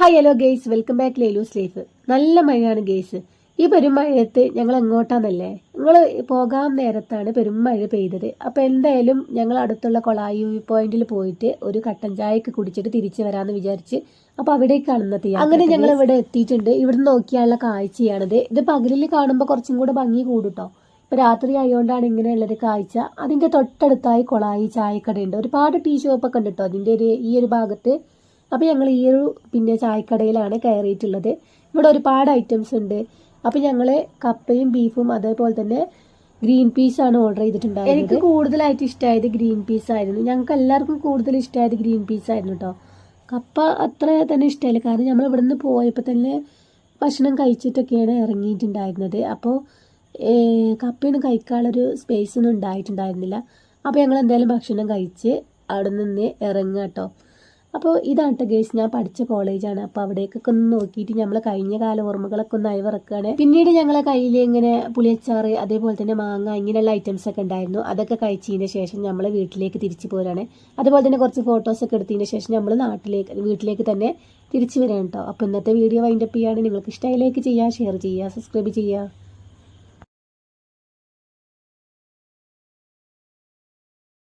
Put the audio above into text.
Hi hello guys welcome back ലേലൂസ് life നല്ല മഴയാണ് guys ഈ പെരുമഴയത്ത് ഞങ്ങൾ എങ്ങോട്ടാന്നല്ലേ? നിങ്ങൾ പോകാൻ നേരത്താണ് പെരുമഴ പെയ്തത്. അപ്പോൾ എന്തായാലും ഞങ്ങൾ അടുത്തുള്ള കൊളായി പോയിന്റിൽ പോയിട്ട് ഒരു കട്ടൻ ചായയൊക്കെ കുടിച്ചിട്ട് തിരിച്ചു വരാമെന്ന് വിചാരിച്ച് അപ്പോൾ അവിടേക്കാണ് ഇന്നത്തെ അങ്ങനെ ഞങ്ങൾ ഇവിടെ എത്തിയിട്ടുണ്ട്. ഇവിടെ നോക്കിയാലുള്ള കാഴ്ചയാണിത് ഇത്. പകലിൽ കാണുമ്പോൾ കുറച്ചും കൂടെ ഭംഗി കൂടുട്ടോ. ഇപ്പോൾ രാത്രി ആയതുകൊണ്ടാണ് ഇങ്ങനെയുള്ളൊരു കാഴ്ച. അതിന്റെ തൊട്ടടുത്തായി കൊളായി ചായക്കടയുണ്ട്. ഒരുപാട് ടീ ഷോപ്പൊക്കെ ഉണ്ട് കേട്ടോ അതിന്റെ ഒരു ഈ ഒരു ഭാഗത്ത് അപ്പോൾ ഞങ്ങൾ ഈ ഒരു പിന്നെ ചായക്കടയിലാണ് കയറിയിട്ടുള്ളത്. ഇവിടെ ഒരുപാട് ഐറ്റംസ് ഉണ്ട്. അപ്പോൾ ഞങ്ങൾ കപ്പയും ബീഫും അതേപോലെ തന്നെ ഗ്രീൻ പീസ് ആണ് ഓർഡർ ചെയ്തിട്ടുണ്ടായിരുന്നത്. എനിക്ക് കൂടുതലായിട്ട് ഇഷ്ടമായത് ഗ്രീൻ പീസ് ആയിരുന്നു. ഞങ്ങൾക്ക് എല്ലാവർക്കും കൂടുതൽ ഇഷ്ടമായത് ഗ്രീൻ പീസ് ആയിരുന്നു കേട്ടോ കപ്പ അത്ര തന്നെ ഇഷ്ടമായില്ല കാരണം നമ്മൾ നിന്ന് പോയപ്പോൾ തന്നെ ഭക്ഷണം കഴിച്ചിട്ടൊക്കെയാണ് ഇറങ്ങിയിട്ടുണ്ടായിരുന്നത്. അപ്പോൾ കപ്പയൊന്നും കഴിക്കാനുള്ളൊരു സ്പേസ് ഒന്നും ഉണ്ടായിട്ടുണ്ടായിരുന്നില്ല. അപ്പോൾ ഞങ്ങൾ എന്തായാലും ഭക്ഷണം കഴിച്ച് അവിടെ നിന്ന് ഇറങ്ങാം കേട്ടോ അപ്പോൾ ഇതാണ് കേട്ടോ ഗേസ് ഞാൻ പഠിച്ച കോളേജാണ് അപ്പോൾ അവിടേക്കൊക്കെ ഒന്ന് നോക്കിയിട്ട് നമ്മൾ കഴിഞ്ഞ കാല ഓർമ്മകളൊക്കെ ഒന്ന് അയവിറക്കുകയാണ് പിന്നീട് ഞങ്ങളെ കയ്യിൽ ഇങ്ങനെ പുളിയച്ചാറ് അതേപോലെ തന്നെ മാങ്ങ ഇങ്ങനെയുള്ള ഐറ്റംസ് ഒക്കെ ഉണ്ടായിരുന്നു. അതൊക്കെ കഴിച്ചതിന് ശേഷം നമ്മൾ വീട്ടിലേക്ക് തിരിച്ചു പോരാണ്. അതുപോലെ തന്നെ കുറച്ച് ഫോട്ടോസൊക്കെ എടുത്തതിന് ശേഷം നമ്മൾ നാട്ടിലേക്ക് വീട്ടിലേക്ക് തന്നെ തിരിച്ചു വരാൻ കേട്ടോ അപ്പോൾ ഇന്നത്തെ വീഡിയോ വൈൻഡപ്പ് ചെയ്യാണ്. നിങ്ങൾക്ക് ഇഷ്ടമായി ലൈക്ക് ചെയ്യുക ഷെയർ ചെയ്യുക സബ്സ്ക്രൈബ് ചെയ്യുക.